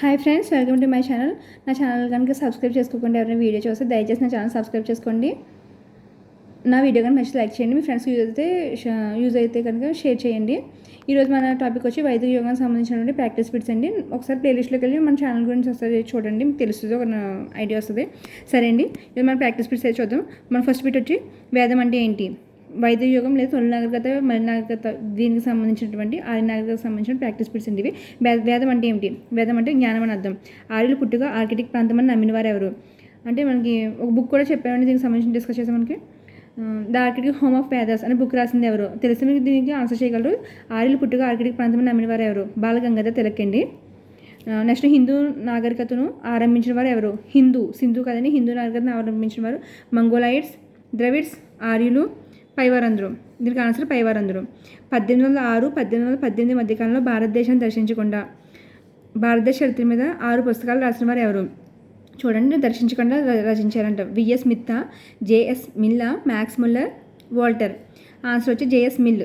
Hi friends welcome to my channel. నా channel కనుక subscribe చేసుకోకుండా ఎవరైనా వీడియో చూస్తే దయచేసి నా ఛానల్ సబ్స్క్రైబ్ చేసుకోండి. నా వీడియో కనుక మంచి లైక్ చేయండి. మీ ఫ్రెండ్స్కి యూజ్ అయితే యూజ్ అయితే కనుక షేర్ చేయండి. ఈరోజు మన టాపిక్ వచ్చి వైద్య యోగానికి సంబంధించినటువంటి ప్రాక్టీస్ బిట్స్ అండి. ఒకసారి ప్లేలిస్ట్లోకి వెళ్ళి మన ఛానల్ గురించి వస్తుంది చూడండి. మీకు తెలుస్తుంది ఒక ఐడియా వస్తుంది. సరే అండి ఇది మన ప్రాక్టీస్ బిట్స్ అయితే చూద్దాం. మన ఫస్ట్ బిట్ వచ్చి వేదం అంటే ఏంటి? వైద్యయోగం లేదా తొలి నాగరికత మరి నాగరికత దీనికి సంబంధించినటువంటి ఆర్య నాగరికతకు సంబంధించిన ప్రాక్టీస్ బిట్స్ ఇవి. వే- వేదం అంటే ఏమిటి? వేదం అంటే జ్ఞానం అని అర్థం. ఆర్యులు పుట్టుక ఆర్కిటిక్ ప్రాంతం అని నమ్మిన వారు ఎవరు? అంటే మనకి ఒక బుక్ కూడా చెప్పామండి దీనికి సంబంధించి డిస్కస్ చేసాం మనకి. The Arctic home of Vedas అనే బుక్ రాసింది ఎవరు? తెలిసి మీకు దీనికి ఆన్సర్ చేయగలరు. ఆర్యులు పుట్టుక ఆర్కిటిక్ ప్రాంతం అని నమ్మిన వారు ఎవరు? బాలగంగాధర్ తిలకండి నెక్స్ట్ హిందూ నాగరికతను ఆరంభించిన వారు ఎవరు? హిందూ సింధు కదండి హిందూ నాగరికతను ఆరంభించిన వారు మంగోలైడ్స్ ద్రవిడ్స్ ఆర్యులు పైవారందరూ. దీనికి ఆన్సర్ పైవారందరూ. పద్దెనిమిది వందల ఆరు పద్దెనిమిది వందల పద్దెనిమిది మధ్యకాలంలో భారతదేశాన్ని దర్శించకుండా భారతదేశ చరిత్ర మీద ఆరు పుస్తకాలు రాసిన వారు ఎవరు? చూడండి దర్శించకుండా ర- రచించారంట. VS మిత్తా J S Mill Max Muller Walter. Answer వచ్చి జేఎస్ మిల్.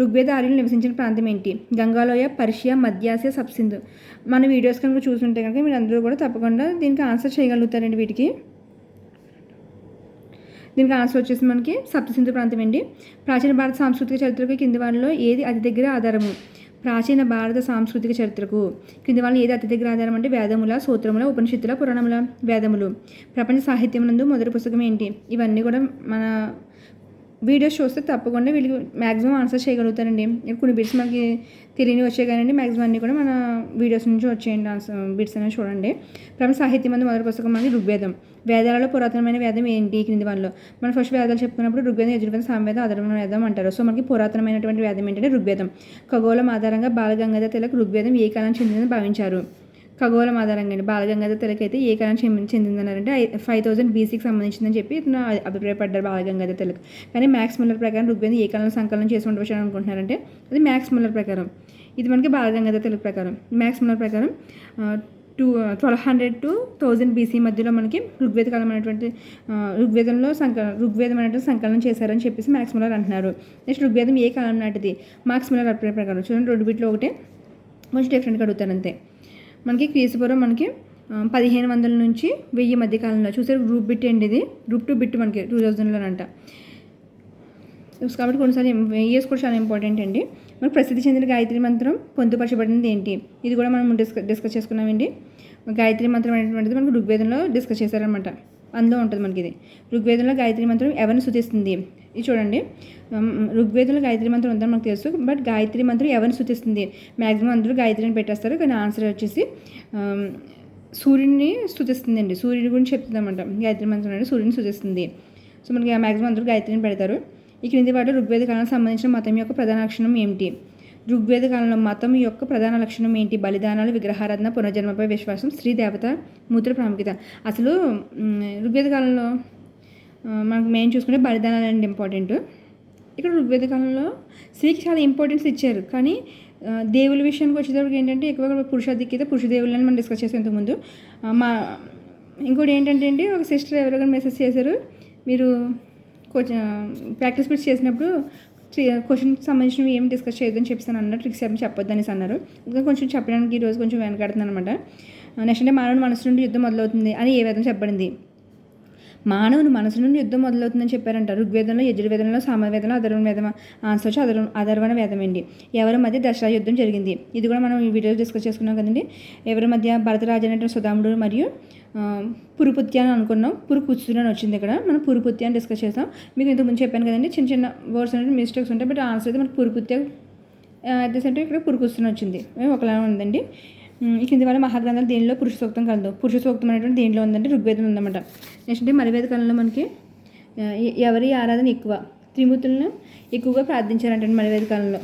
ఋగ్వేద ఆర్యులు నివసించిన ప్రాంతం ఏంటి? గంగాలోయ పర్షియా మధ్యాసియా సబ్సింధు. మన వీడియోస్ కనుక చూస్తుంటే కనుక మీరు అందరూ కూడా తప్పకుండా దీనికి ఆన్సర్ చేయగలుగుతారండి వీటికి. దీనికి ఆన్సర్ వచ్చేసి మనకి సప్తసింధు ప్రాంతం అండి. ప్రాచీన భారత సాంస్కృతిక చరిత్రకు కింది వాళ్ళలో ఏది అతి దగ్గర ఆధారము? ప్రాచీన భారత సాంస్కృతిక చరిత్రకు. కింది వాళ్ళు ఏది అతి దగ్గర ఆధారం అంటే వేదముల సూత్రముల ఉపనిషత్తుల పురాణముల వేదములు. ప్రపంచ సాహిత్యం నందు మొదటి పుస్తకం ఏంటి? ఇవన్నీ కూడా మన వీడియోస్ చూస్తే తప్పకుండా వీళ్ళు మ్యాక్సిమం ఆన్సర్ చేయగలుగుతారండి. కొన్ని బిట్స్ మనకి తెలియని వచ్చాయి కానీ మ్యాక్సిమం అన్నీ కూడా మన వీడియోస్ నుంచి వచ్చేయండి ఆన్సర్ బిట్స్ అనేవి చూడండి. ప్రముఖ సాహిత్యం మంది మొదటి పుస్తకం అనేది ఋగ్వేదం. వేదాలలో పురాతనమైన వేదం ఏంటి? క్రింది వాళ్ళు మనం ఫస్ట్ వేదాలు చెప్పుకున్నప్పుడు ఋగ్వేదం యజుర్వేదం సామవేదం అధర్వణ వేదం అంటారు. సో మనకి పురాతనమైనటువంటి వేదం ఏంటంటే ఋగ్వేదం. ఖగోళం ఆధారంగా బాలగంగాధర తిలక్ ఋగ్వేదం ఏ కాలం చెందిందని భావించారు. ఖగోళం ఆధారంగా అండి బాలగంగాధర తిలక్ అయితే ఏ కాలం చెందిందన్నారంటే ఫైవ్ థౌసండ్ బీసీకి సంబంధించిందని చెప్పి ఇతను అభిప్రాయపడ్డారు బాలగంగాధర తిలక్. కానీ మ్యాక్స్ ముల్లర్ ప్రకారం ఋగ్వేదం ఏ కాలంలో సంకలనం చేసి ఉండవచ్చు అని అనుకుంటున్నారంటే అది మ్యాక్స్ ముల్లర్ ప్రకారం. ఇది మనకి బాలగంగాధర తిలక్ ప్రకారం. మ్యాక్స్ ముల్లర్ ప్రకారం two twelve hundred to thousand BC మధ్యలో మనకి ఋగ్వేద కాలం అనేటువంటి ఋగ్వేదంలో సంక ఋగ్వేదం అనేటువంటి సంకలనం చేశారని చెప్పేసి మ్యాక్స్ ముల్లర్ అంటున్నారు. నెక్స్ట్ ఋగ్వేదం ఏ కాలం నాటిది? మ్యాక్స్ ముల్లర్ అభిప్రాయ ప్రకారం. చూడండి రెండు బిట్లో ఒకటే. కొంచెం డిఫరెంట్గా అడుగుతాను అంతే. మనకి క్రీస్తుపురం మనకి పదిహేను వందల నుంచి వెయ్యి మధ్యకాలంలో చూసారు గ్రూప్ బిట్ అండి ఇది గ్రూప్ టూ బిట్ మనకి టూ థౌజండ్లోనంట కాబట్టి కొన్నిసార్లు ఇయర్స్ కూడా చాలా ఇంపార్టెంట్ అండి. మనకు ప్రసిద్ధి చెందిన గాయత్రి మంత్రం పొందుపరచబడినది ఏంటి? ఇది కూడా మనం డిస్క డిస్కస్ చేసుకున్నామండి. గాయత్రి మంత్రం అనేటువంటిది మనకు ఋగ్వేదంలో డిస్కస్ చేశారనమాట అందులో ఉంటుంది మనకి ఇది. ఋగ్వేదంలో గాయత్రి మంత్రం ఎవరిని సూచిస్తుంది ఇది చూడండి. ఋగ్వేదంలో గాయత్రి మంత్రం ఉందని మనకు తెలుసు బట్ గాయత్రి మంత్రం ఎవరిని సూచిస్తుంది మ్యాక్సిమం అందరూ గాయత్రిని పెట్టేస్తారు కానీ ఆన్సర్ వచ్చేసి సూర్యుడిని సూచిస్తుందండి సూర్యుడి గురించి చెప్తుందన్నమాట. గాయత్రి మంత్రం అనేది సూర్యుని సూచిస్తుంది సో మనకి మ్యాక్సిమం అందరూ గాయత్రిని పెడతారు. ఈ క్రింది వాటిలో ఋగ్వేద కాలానికి సంబంధించిన మతం యొక్క ప్రధాన లక్షణం ఏమిటి? ఋగ్వేద కాలంలో మతం యొక్క ప్రధాన లక్షణం ఏంటి? బలిదానాలు విగ్రహారాధన పునర్జన్మపై విశ్వాసం స్త్రీ దేవత మూత్ర ప్రాముఖ్యత. అసలు ఋగ్వేద కాలంలో మనకు మెయిన్ చూసుకుంటే బలిదానాలు అండి ఇంపార్టెంట్ ఇక్కడ ఋగ్వేద కాలంలో స్త్రీకి చాలా ఇంపార్టెన్స్ ఇచ్చారు. కానీ దేవుల విషయానికి వచ్చేటప్పటికి ఏంటంటే ఎక్కువగా పురుషాధిక్యత పురుష దేవుళ్ళని మనం డిస్కస్ చేసాం ఇంతకుముందు. మా ఇంకోటి ఏంటంటే అండి ఒక సిస్టర్ ఎవరైనా మెసేజ్ చేశారు? మీరు కొంచెం ప్రాక్టీస్ పిట్స్ చేసినప్పుడు క్వశ్చన్కి సంబంధించినవి ఏం డిస్కస్ చేయొద్దని చెప్తాను అన్నారు. ట్రిక్స్ ఏమి చెప్పొద్దు అనేసి అన్నారు. ఇంకా కొంచెం చెప్పడానికి ఈరోజు కొంచెం వెనకాడుతున్నాను అనమాట నెక్స్ట్ అంటే మానవుడు మనసు నుండి యుద్ధం మొదలవుతుంది అని ఏ విధంగా చెప్పబడింది? మానవుని మనసు నుండి యుద్ధం మొదలవుతుందని చెప్పారంట. ఋగ్వేదంలో యజుర్వేదంలో సామవేదంలో అధర్వణ వేదం ఆన్సర్ వచ్చి అధర్వ అధర్వణ వేదం అండి ఎవరి మధ్య దసరా యుద్ధం జరిగింది? ఇది కూడా మనం ఈ వీడియో డిస్కస్ చేసుకున్నాం కదండి. ఎవరి మధ్య భరతరాజు అనేటువంటి సుధాముడు మరియు పురుపుత్య అని అనుకున్నాం. పురుకుత్సుడు అని వచ్చింది ఇక్కడ. మనం పురుపుత్య అని డిస్కస్ చేస్తాం మీకు ఇంతకుముందు చెప్పాను కదండి చిన్న చిన్న వర్డ్స్ అనేవి మిస్టేక్స్ ఉంటాయి బట్ ఆన్సర్ అయితే మనకు పురుపుత్య అట్ ద ఇక్కడ పురుకుస్తున్న వచ్చింది. ఒకలా ఉందండి. ఈ కింది వాళ్ళ మహాగ్రంథాలు దేనిలో? పురుష సూక్తం కలదు పురుష సూక్తం అనేటువంటి దేనిలో ఉందంటే ఋగ్వేదం ఉందన్నమాట. నెక్స్ట్ అంటే మరివేద కాలంలో మనకి ఎవరి ఆరాధన ఎక్కువ? త్రిమూర్తులను ఎక్కువగా ప్రార్థించారంటే మరివేద కాలంలో.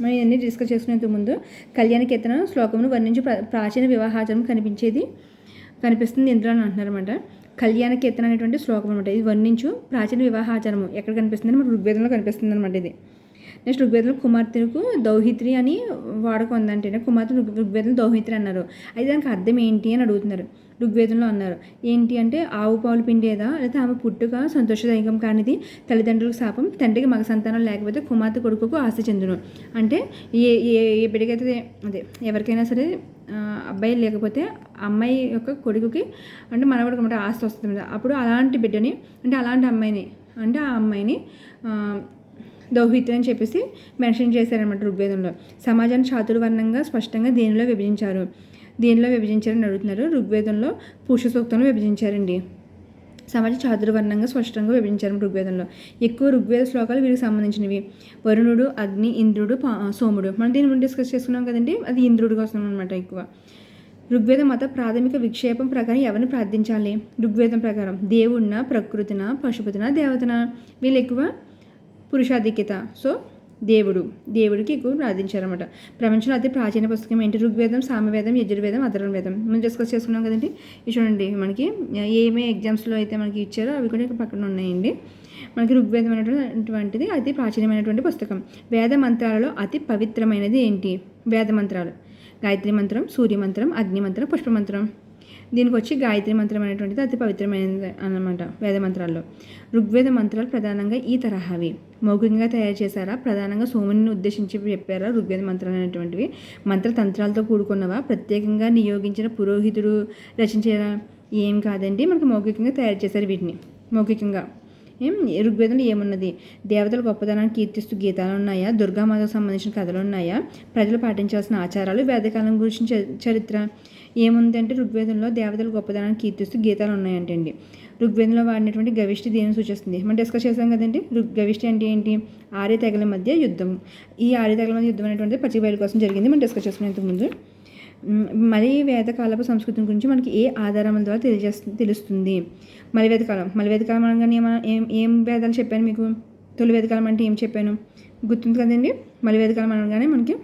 మనం ఇవన్నీ డిస్కస్ చేసుకునేంత ముందు కళ్యాణ కీర్తన శ్లోకమును వర్ణించి ప్రా- ప్రాచీన వివాహాచరణ కనిపించేది కనిపిస్తుంది ఇందులో అని అంటున్నారన్నమాట. కళ్యాణ కీర్తన అనేటువంటి శ్లోకం అనమాట ఇది వర్ణించు ప్రాచీన వివాహాచారము. ఎక్కడ కనిపిస్తుంది మనకు ఋగ్వేదంలో కనిపిస్తుంది అనమాట ఇది. నెక్స్ట్ ఋగ్వేదంలో కుమార్తెకు దౌహిత్రి అని వాడకం ఉందంటే కుమార్తె ఋగ్ ఋగ్వేదంలో దౌహిత్రి అన్నారు. అయితే దానికి అర్థం ఏంటి అని అడుగుతున్నారు. ఋగ్వేదంలో అన్నారు ఏంటి అంటే ఆవు పాలు పిండేదా? లేదా ఆమె పుట్టుక సంతోషదాయకం కానిది? తల్లిదండ్రులకు శాపం? తండ్రికి మగ సంతానం లేకపోతే కుమార్తె కొడుకుకు ఆశ చెందును. అంటే ఏ ఏ ఏ బిడ్డకైతే అదే ఎవరికైనా సరే అబ్బాయి లేకపోతే అమ్మాయి యొక్క కొడుకుకి అంటే మనవడికి అంటే ఆస్తి వస్తుంది అప్పుడు అలాంటి బిడ్డని అంటే అలాంటి అమ్మాయిని అంటే ఆ అమ్మాయిని దౌహిత్యం అని చెప్పేసి మెన్షన్ చేశారనమాట ఋగ్వేదంలో. సమాజాన్ని చాతుర్వర్ణంగా స్పష్టంగా దేనిలో విభజించారు? దీనిలో విభజించారని అడుగుతున్నారు? ఋగ్వేదంలో పురుష సూక్తంలో విభజించారండి. సమాజ చాతుర్వర్ణంగా స్పష్టంగా విభజించారు ఋగ్వేదంలో. ఎక్కువ ఋగ్వేద శ్లోకాలు వీరికి సంబంధించినవి. వరుణుడు అగ్ని ఇంద్రుడు పా- సోముడు. మనం దీని ముందు డిస్కస్ చేసుకున్నాం కదండి? అది ఇంద్రుడి కోసం అనమాట ఎక్కువ. ఋగ్వేద మత ప్రాథమిక విక్షేపం ప్రకారం ఎవరిని ప్రార్థించాలి? ఋగ్వేదం ప్రకారం దేవుడిన ప్రకృతిన పశుపతిన దేవతన? వీళ్ళు ఎక్కువ పురుషాధిక్యత. సో దేవుడు. దేవుడికి ఎక్కువ ప్రార్థించారనమాట ప్రపంచంలో అతి ప్రాచీన పుస్తకం ఏంటి? ఋగ్వేదం సామవేదం యజుర్వేదం అధర్వణ వేదం మనం డిస్కస్ చేసుకున్నాం కదండి? ఇది చూడండి మనకి. ఏమే ఎగ్జామ్స్లో అయితే మనకి ఇచ్చారో అవి కూడా ఇక్కడ పక్కన ఉన్నాయండి. మనకి ఋగ్వేదం అనేటువంటిది అతి ప్రాచీనమైనటువంటి పుస్తకం. వేద మంత్రాలలో అతి పవిత్రమైనది ఏంటి? వేద మంత్రాలు. గాయత్రి మంత్రం సూర్య మంత్రం అగ్ని మంత్రం పుష్ప మంత్రం. దీనికి వచ్చి గాయత్రి మంత్రం అనేటువంటిది అతి పవిత్రమైనది అన్నమాట వేద మంత్రాల్లో. ఋగ్వేద మంత్రాలు ప్రధానంగా ఈ తరహావి. మౌఖికంగా తయారు చేశారా? ప్రధానంగా సోముని ఉద్దేశించి చెప్పారా ఋగ్వేద మంత్రాలు అనేటువంటివి? మంత్రతంత్రాలతో కూడుకున్నవా? ప్రత్యేకంగా నియోగించిన పురోహితుడు రచించారా? ఏం కాదండి మనకు మౌఖికంగా తయారు చేశారు వీటిని. మౌఖికంగా. ఋగ్వేదంలో ఏమున్నది? దేవతల గొప్పదనాన్ని కీర్తిస్తూ గీతాలు ఉన్నాయా? దుర్గామాతకు సంబంధించిన కథలు ఉన్నాయా? ప్రజలు పాటించాల్సిన ఆచారాలు వేదకాలం గురించి చ- చరిత్ర ఏముందంటే ఋగ్వేదంలో దేవతల గొప్పదనాన్ని కీర్తిస్తూ గీతాలు ఉన్నాయంటండి. ఋగ్వేదంలో వాడినటువంటి గవిష్టి దీనిని సూచిస్తుంది? మనం డిస్కస్ చేసాం కదండి. ఋగ్ గవిష్టి అంటే ఏంటి? ఆర్య తెగల మధ్య యుద్ధం. ఈ ఆర్య తెగల మధ్య యుద్ధం అనేటువంటిది పచ్చిక బయలు కోసం జరిగింది. మనం డిస్కస్ చేసుకున్నాం ముందు మరి వేదకాలపు సంస్కృతి గురించి మనకి ఏ ఆధారం ద్వారా తెలియజేస్తుంది తెలుస్తుంది? మలి వేదకాలం మలి వేదకాలం అనగానే ఏం ఏం వేదాలు చెప్పాను మీకు? తొలి వేదకాలం అంటే ఏం చెప్పాను? గుర్తుంది కదండి? మలి వేదకాలం అనగానే మనకి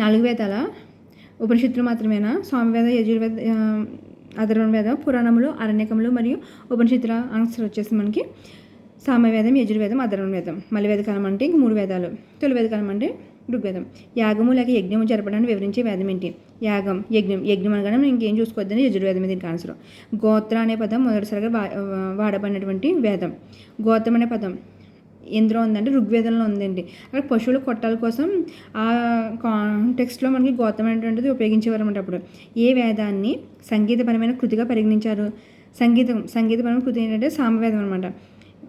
నాలుగు వేదాల ఉపనిషత్తులు మాత్రమేనా? స్వామివేద యజుర్వేద ఆ, అధర్వణ వేద పురాణములు అరణ్యకములు మరియు ఉపనిషత్తుల ఆన్సర్ వచ్చేసి మనకి సామవేదం యజుర్వేదం అధర్వణ వేదం. మలి వేదకాలం అంటే ఇంక మూడు వేదాలు. తొలి వేదకాలం అంటే ఋగ్వేదం. యాగము లేక యజ్ఞము జరపడాన్ని వివరించే వేదం ఏంటి? యాగం యజ్ఞం యజ్ఞం అనగానే మనం ఇంకేం చూసుకోవద్దని యజుర్వేదం దీనికి ఆన్సర్. గోత్ర అనే పదం మొదటిసారిగా వాడబడినటువంటి వేదం. గోత్రం అనే పదం ఎందులో ఉందంటే ఋగ్వేదంలో ఉందండి. అక్కడ పశువుల కొట్టాల కోసం ఆ కాంటెక్స్ట్లో మనకి గోత్రం అనేటువంటిది ఉపయోగించేవారు అనమాట అప్పుడు. ఏ వేదాన్ని సంగీతపరమైన కృతిగా పరిగణించారు? సంగీతం సంగీతపరమైన కృతి ఏంటంటే సామవేదం అనమాట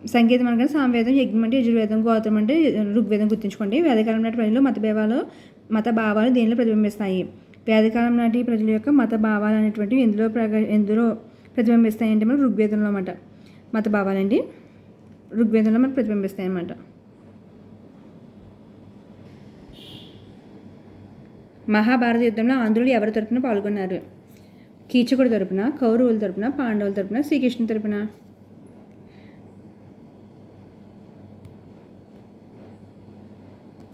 సంగీతం అనగా సామవేదం యజ్ఞం అంటే యజుర్వేదం గోత్రం అంటే ఋగ్వేదం గుర్తుంచుకోండి. వేదకాలం నాటి ప్రజలు మత భావాలు మత భావాలు దీనిలో ప్రతిబింబిస్తాయి? వేదకాలం నాటి ప్రజల యొక్క మత భావాలు అనేటువంటివి ఎందులో ప్రగ ఎందులో ప్రతిబింబిస్తాయి అంటే మన ఋగ్వేదంలో అన్నమాట. మత భావాలండి ఋగ్వేదంలో మనకు ప్రతిబింబిస్తాయి అన్నమాట. మహాభారత యుద్ధంలో ఆంధ్రులు ఎవరి తరపున పాల్గొన్నారు? కీచకుడి తరపున కౌరవుల తరపున పాండవుల తరపున శ్రీకృష్ణుని తరపున?